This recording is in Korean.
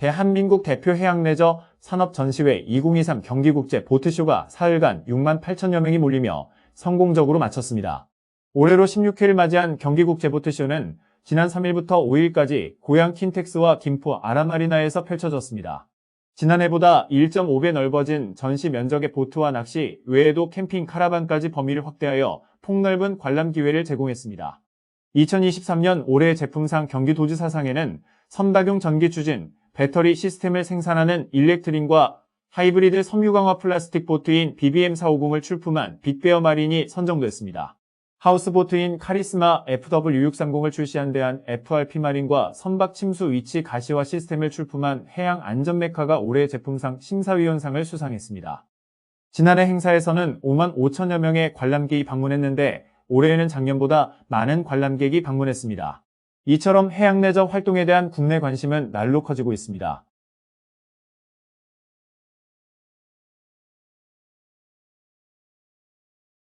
대한민국 대표 해양레저 산업전시회 2023 경기국제 보트쇼가 사흘간 6만 8천여 명이 몰리며 성공적으로 마쳤습니다. 올해로 16회를 맞이한 경기국제 보트쇼는 지난 3일부터 5일까지 고양 킨텍스와 김포 아라마리나에서 펼쳐졌습니다. 지난해보다 1.5배 넓어진 전시 면적의 보트와 낚시 외에도 캠핑 카라반까지 범위를 확대하여 폭넓은 관람 기회를 제공했습니다. 2023년 올해 제품상 경기도지사상에는 선박용 전기 추진, 배터리 시스템을 생산하는 일렉트린과 하이브리드 섬유강화 플라스틱 보트인 BBM450을 출품한 빅베어 마린이 선정됐습니다. 하우스 보트인 카리스마 FW630을 출시한 대한 FRP 마린과 선박 침수 위치 가시화 시스템을 출품한 해양 안전 메카가 올해 제품상 심사위원상을 수상했습니다. 지난해 행사에서는 5만 5천여 명의 관람객이 방문했는데 올해에는 작년보다 많은 관람객이 방문했습니다. 이처럼 해양레저 활동에 대한 국내 관심은 날로 커지고 있습니다.